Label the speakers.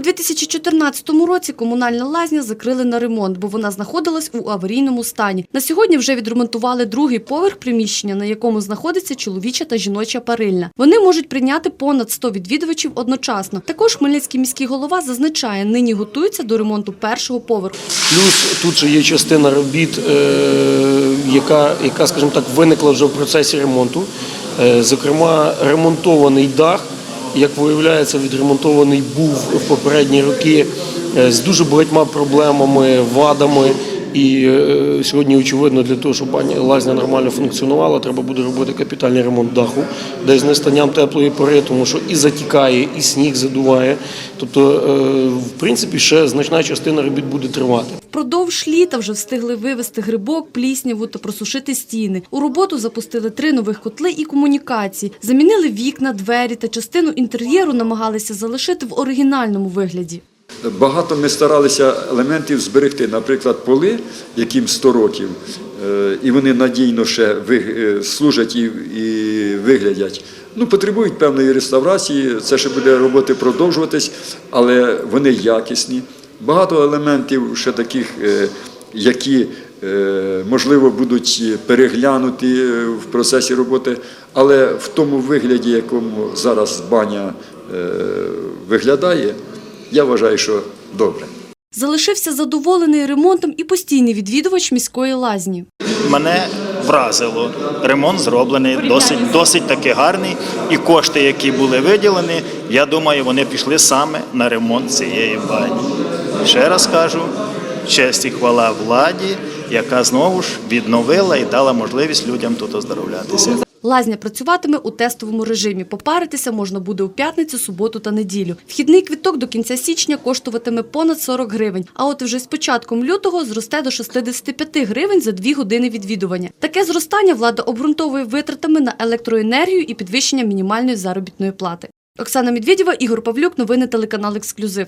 Speaker 1: У 2014 році комунальна лазня закрили на ремонт, бо вона знаходилась у аварійному стані. На сьогодні вже відремонтували другий поверх приміщення, на якому знаходиться чоловіча та жіноча парильна. Вони можуть прийняти понад 100 відвідувачів одночасно. Також Хмельницький міський голова зазначає, нині готуються до ремонту першого поверху.
Speaker 2: Плюс тут же є частина робіт, е, яка, яка, скажімо так, виникла вже в процесі ремонту. Е, Зокрема, ремонтований дах, як виявляється, відремонтований був в попередні роки е, з дуже багатьма проблемами, вадами. І е, сьогодні, очевидно, для того, щоб лазня нормально функціонувала, треба буде робити капітальний ремонт даху, десь з настанням теплої пори, тому що і затікає, і сніг задуває. Тобто, е, в принципі, ще значна частина робіт буде тривати.
Speaker 1: Впродовж літа вже встигли вивезти грибок, плісняву та просушити стіни. У роботу запустили три нових котли і комунікації. Замінили вікна, двері та частину інтер'єру намагалися залишити в оригінальному вигляді.
Speaker 3: Багато ми старалися елементів зберегти, наприклад, поли, яким 100 років, е, і вони надійно ще е, служать і, виглядять. Ну, потребують певної реставрації, це ще буде роботи продовжуватись, але вони якісні. Багато елементів ще таких, е, які можливо будуть переглянуті в процесі роботи, але в тому вигляді, якому зараз баня виглядає, я вважаю, що добре.
Speaker 1: Залишився задоволений ремонтом і постійний відвідувач міської лазні.
Speaker 4: Мене вразило. Ремонт зроблений досить, досить таки гарний. І кошти, які були виділені, я думаю, вони пішли саме на ремонт цієї бані. Ще раз кажу, честь і хвала владі, яка знову ж відновила і дала можливість людям тут оздоровлятися.
Speaker 1: Лазня працюватиме у тестовому режимі. Попаритися можна буде у п'ятницю, суботу та неділю. Вхідний квиток до кінця січня коштуватиме понад 40 гривень. А от вже з початком лютого зросте до 65 гривень за дві години відвідування. Таке зростання влада обґрунтовує витратами на електроенергію і підвищення мінімальної заробітної плати. Оксана Медведєва, Ігор Павлюк, новини телеканал Ексклюзив.